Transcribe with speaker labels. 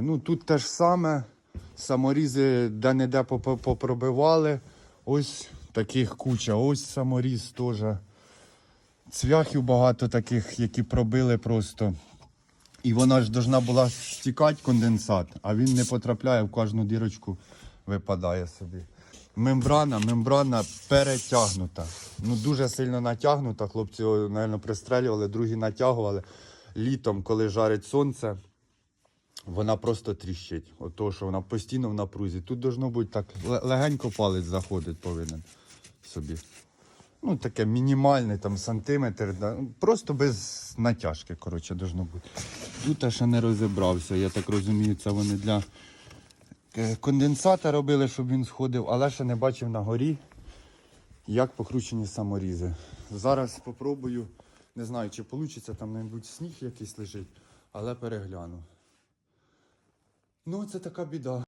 Speaker 1: Ну тут те ж саме. Саморізи де-не-де попробивали. Ось таких куча. Ось саморіз теж. Цвяхів багато таких, які пробили просто. І вона ж должна була стікати конденсат, а він не потрапляє в кожну дірочку, випадає собі. Мембрана, мембрана перетягнута. Ну дуже сильно натягнута. Хлопці, мабуть, пристрелювали, другі натягували. Літом, коли жарить сонце, вона просто тріщить. От що вона постійно в напрузі. Тут должно бути так легенько палець заходить повинен собі. Ну, таке мінімальне, там сантиметр, да, просто без натяжки, коротше, должно бути. Тут я ще не розібрався, я так розумію, це вони для е, конденсата робили, щоб він сходив, але ще не бачив на горі, як покручені саморізи. Зараз спробую, не знаю, чи вийде, там мабуть сніг якийсь лежить, але перегляну. Ну, це така біда.